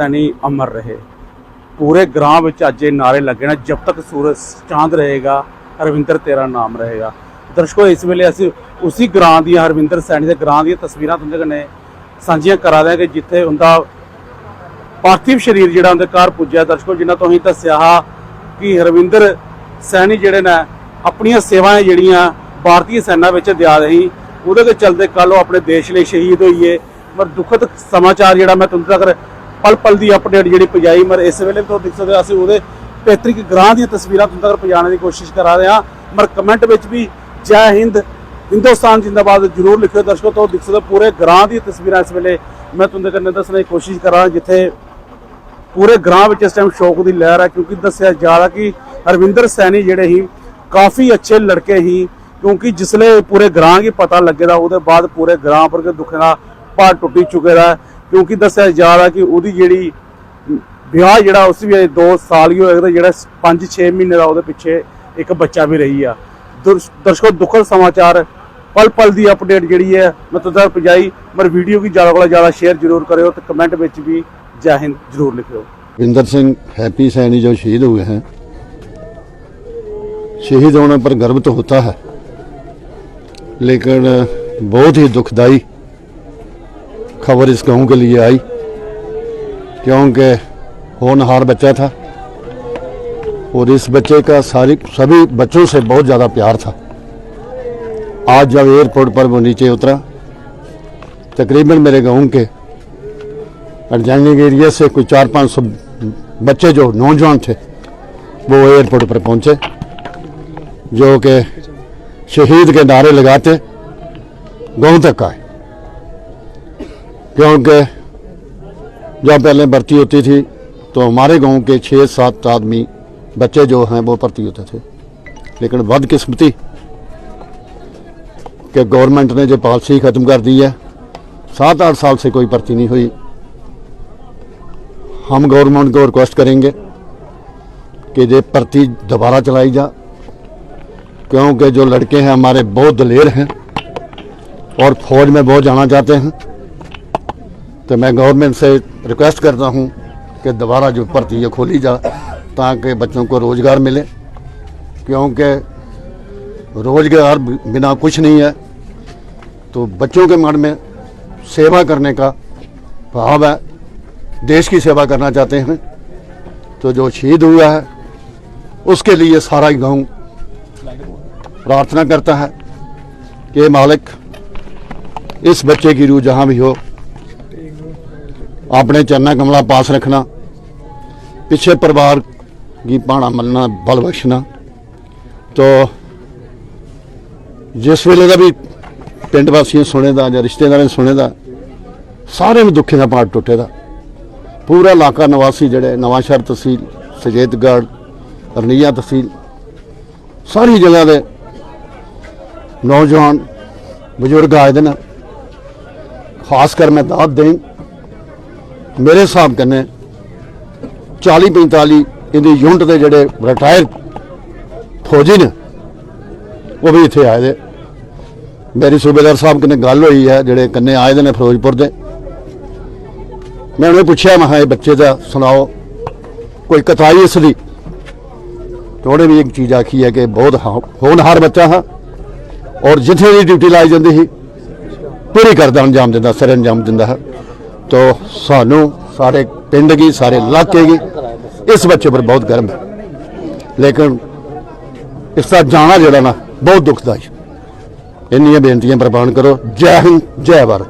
ਸੈਣੀ ਅਮਰ ਰਹੇ। ਪੂਰੇ ਗ੍ਰਾਮ ਵਿੱਚ ਅੱਜ ਇਹ ਨਾਰੇ ਲੱਗੇ ਨੇ, ਜਬ ਤੱਕ ਸੂਰਜ ਚਾਂਦ ਰਹੇਗਾ ਰਵਿੰਦਰ ਤੇਰਾ ਨਾਮ ਰਹੇਗਾ। ਦਰਸ਼ਕੋ, ਇਸ ਵੇਲੇ ਅਸੀਂ ਉਸੇ ਗ੍ਰਾਮ ਦੀਆਂ, ਹਰਵਿੰਦਰ ਸੈਣੀ ਦੇ ਗ੍ਰਾਮ ਦੀਆਂ ਤਸਵੀਰਾਂ ਤੁਹਾਡੇ ਕਨੇ ਸਾਂਝੀਆਂ ਕਰਾ ਦਿਆਂਗੇ, ਜਿੱਥੇ ਉਹਦਾ ਪਾਰਥਿਵ ਸਰੀਰ ਜਿਹੜਾ ਉਹਦੇ ਘਰ ਪੁੱਜਿਆ। ਦਰਸ਼ਕੋ ਜਿਨ੍ਹਾਂ ਤੋਂ ਹੀ ਦੱਸਿਆ ਹਾ ਕਿ ਹਰਵਿੰਦਰ ਸੈਣੀ ਜਿਹੜੇ ਨੇ, ਆਪਣੀਆਂ ਸੇਵਾਵਾਂ ਜਿਹੜੀਆਂ ਭਾਰਤੀ ਸੈਨਾ ਵਿੱਚ ਦਿਆ ਰਹੀ, ਉਹਦੇ ਦੇ ਚਲਦੇ ਕੱਲ ਉਹ ਆਪਣੇ ਦੇਸ਼ ਲਈ ਸ਼ਹੀਦ ਹੋਈਏ। ਪਰ ਦੁਖਦ ਸਮਾਚਾਰ ਜਿਹੜਾ ਮੈਂ ਤੁਹਾਨੂੰ ਤੱਕ ਪਲ ਪਲ ਦੀ ਅਪਡੇਟ ਜਿਹੜੀ ਪਜਾਈ ਮਰ ਇਸ ਵੇਲੇ ਤੋਂ ਦੇਖ ਸਕਦੇ ਅਸੀਂ ਉਹਦੇ ਪੈਤ੍ਰਿਕ ਗ੍ਰਾਂ ਦੀਆਂ ਤਸਵੀਰਾਂ ਤੁਹਾਨੂੰ ਤੱਕ ਪਹੁੰਚਾਉਣ ਦੀ ਕੋਸ਼ਿਸ਼ ਕਰਾ ਰਹੇ ਹਾਂ। ਮਰ ਕਮੈਂਟ ਵਿੱਚ ਵੀ ਜੈ ਹਿੰਦ, ਹਿੰਦੁਸਤਾਨ ਜਿੰਦਾਬਾਦ ਜਰੂਰ ਲਿਖਿਓ ਦਰਸ਼ਕੋ, ਤੋਂ ਦੇਖ ਸਕਦੇ ਪੂਰੇ ਗ੍ਰਾਂ ਦੀਆਂ ਤਸਵੀਰਾਂ ਇਸ ਵੇਲੇ ਮੈਂ ਤੁਹਾਨੂੰ ਤੱਕ ਦੱਸਣ ਦੀ ਕੋਸ਼ਿਸ਼ ਕਰਾਂ ਜਿੱਥੇ ਪੂਰੇ ਗ੍ਰਾਂ ਵਿੱਚ ਇਸ ਟਾਈਮ ਸ਼ੌਕ ਦੀ ਲਹਿਰ ਹੈ, ਕਿਉਂਕਿ ਦੱਸਿਆ ਜਾ ਰਿਹਾ ਕਿ ਹਰਵਿੰਦਰ ਸੈਣੀ ਜਿਹੜੇ ਹੀ ਕਾਫੀ ਅੱਛੇ ਲੜਕੇ ਹੀ ਕਿਉਂਕਿ ਜਿਸਲੇ ਪੂਰੇ ਗ੍ਰਾਂ ਕੀ ਪਤਾ ਲੱਗੇਦਾ, ਉਹਦੇ ਬਾਅਦ ਪੂਰੇ ਗ੍ਰਾਂ ਪਰ ਕੇ ਦੁੱਖ ਦਾ ਪਹਾੜ ਟੁੱਟੀ ਚੁੱਕੇਦਾ ਕਿਉਂਕਿ ਦੱਸਿਆ ਜਾ ਰਿਹਾ ਕਿ ਉਹਦੀ ਜਿਹੜੀ ਵਿਆਹ ਜਿਹੜਾ ਉਸ ਵੀ 2 ਸਾਲ ਹੀ ਹੋਇਆ ਤੇ ਜਿਹੜਾ 5-6 ਮਹੀਨੇ ਦਾ ਉਹਦੇ ਪਿੱਛੇ ਇੱਕ ਬੱਚਾ ਵੀ ਰਹੀ ਆ ਦਰਸ਼- ਦਰਸ਼ਕੋ ਦੁੱਖਦ ਸਮਾਚਾਰ ਪਲ ਪਲ ਦੀ ਅਪਡੇਟ ਜਿਹੜੀ ਹੈ ਮੈਂ ਤੁਹਾਨੂੰ ਤੱਕ ਪਹੁੰਚਾਈ ਪਰ ਵੀਡੀਓ ਕੀ ਜ਼ਿਆਦਾ ਕੋਲ ਜ਼ਿਆਦਾ ਸ਼ੇਅਰ ਜ਼ਰੂਰ ਕਰਿਓ ਤੇ ਕਮੈਂਟ ਵਿੱਚ ਵੀ ਜੈ ਹਿੰਦ ਜ਼ਰੂਰ ਲਿਖਿਓ विंदर सिंह हैप्पी सैनी जो शहीद हुए हैं शहीद होने पर गर्व तो होता है लेकिन बहुत ही दुखदाई खबर इस गाँव के लिए आई, क्योंकि होनहार बच्चा था, और इस बच्चे का सारी, सभी बच्चों से बहुत ज़्यादा प्यार था। आज जब एयरपोर्ट पर वो नीचे उतरा, तकरीबन मेरे गाँव के अर्जैनिक एरिया से कोई चार पाँच सौ बच्चे जो नौजवान थे, वो एयरपोर्ट पर पहुँचे, जो कि शहीद के नारे लगाते गाँव तक आए। क्योंकि जब पहले भर्ती होती थी तो हमारे गाँव के छः सात आदमी बच्चे जो हैं, वो भर्ती होते थे। लेकिन बदकिस्मती कि गवर्नमेंट ने जो पॉलिसी ख़त्म कर दी है, सात आठ साल से कोई भर्ती नहीं हुई। हम गवर्नमेंट को रिक्वेस्ट करेंगे कि ये भर्ती दोबारा चलाई जा, क्योंकि जो लड़के हैं, हमारे बहुत दलेर हैं और फौज में बहुत जाना चाहते हैं। तो मैं गवर्नमेंट से रिक्वेस्ट करता हूँ कि दोबारा जो भर्ती है खोली जा, ताकि बच्चों को रोज़गार मिले, क्योंकि रोज़गार बिना कुछ नहीं है। तो बच्चों के मन में सेवा करने का भाव है। देश की सेवा करना चाहते हैं। तो जो शहीद हुआ है, उसके लिए सारा ही गाँव प्रार्थना करता है कि मालिक, इस बच्चे की रूह जहाँ भी हो अपने चरना कमला पास रखना पिछे परिवार की भाणा मलना बल बख्शना तो जिस वेले का भी पिंड वासियों सुने ਦਾ ਜਾਂ ਰਿਸ਼ਤੇਦਾਰਾਂ ਨੇ ਸੁਣੇ ਦਾ ਸਾਰੇ ਨੂੰ ਦੁੱਖੇ ਦਾ ਪਾਟ ਟੁੱਟੇ ਦਾ ਪੂਰਾ ਇਲਾਕਾ ਨਿਵਾਸੀ ਜਿਹੜੇ ਨਵਾਂਸ਼ਹਿਰ ਤਹਿਸੀਲ ਸਜੇਤਗੜ੍ਹ ਰਣੀਆ ਤਹਿਸੀਲ ਸਾਰੀ ਜਗ੍ਹਾ ਦੇ ਨੌਜਵਾਨ ਬਜ਼ੁਰਗ ਆਏ ਦੇ ਨੇ ਖਾਸ ਕਰ ਮੈਂ ਦਾਤ ਦੇਂ ਮੇਰੇ ਹਿਸਾਬ ਕਨੇ 40 45 ਇਹਦੀ ਯੂਨਿਟ ਦੇ ਜਿਹੜੇ ਰਿਟਾਇਰ ਫੌਜੀ ਨੇ, ਉਹ ਵੀ ਇੱਥੇ ਆਏ ਦੇ ਮੇਰੀ ਸੂਬੇਦਾਰ ਸਾਹਿਬ ਕਨੇ ਗੱਲ ਹੋਈ ਹੈ, ਜਿਹੜੇ ਕੰਨੇ ਆਏ ਦੇ ਨੇ ਫਿਰੋਜ਼ਪੁਰ ਦੇ। ਮੈਂ ਉਹਨੇ ਪੁੱਛਿਆ, ਮੈਂ ਇਹ ਬੱਚੇ ਦਾ ਸੁਣਾਓ, ਕੋਈ ਕਥਾਈ ਇਸ ਦੀ? ਤੇ ਉਹਨੇ ਵੀ ਇੱਕ ਚੀਜ਼ ਆਖੀ ਹੈ ਕਿ ਬਹੁਤ ਹੋਣਹਾਰ ਬੱਚਾ ਹਾਂ, ਔਰ ਜਿੱਥੇ ਦੀ ਡਿਊਟੀ ਲਾਈ ਜਾਂਦੀ ਸੀ, ਪੂਰੀ ਕਰਦਾ, ਅੰਜਾਮ ਦਿੰਦਾ, ਸਰ ਅੰਜਾਮ ਦਿੰਦਾ ਹੈ। ਤੋ ਸਾਨੂੰ ਸਾਰੇ ਪਿੰਡ ਕੀ, ਸਾਰੇ ਇਲਾਕੇ ਕੀ, ਇਸ ਬੱਚੇ ਪਰ ਬਹੁਤ ਗਰਮ ਹੈ। ਲੇਕਿਨ ਇਸ ਦਾ ਜਾਣਾ ਜਿਹੜਾ ਨਾ ਬਹੁਤ ਦੁਖਦਾਈ। ਇੰਨੀਆਂ ਬੇਨਤੀਆਂ ਪ੍ਰਵਾਨ ਕਰੋ। ਜੈ ਹਿੰਦ, ਜੈ ਭਾਰਤ।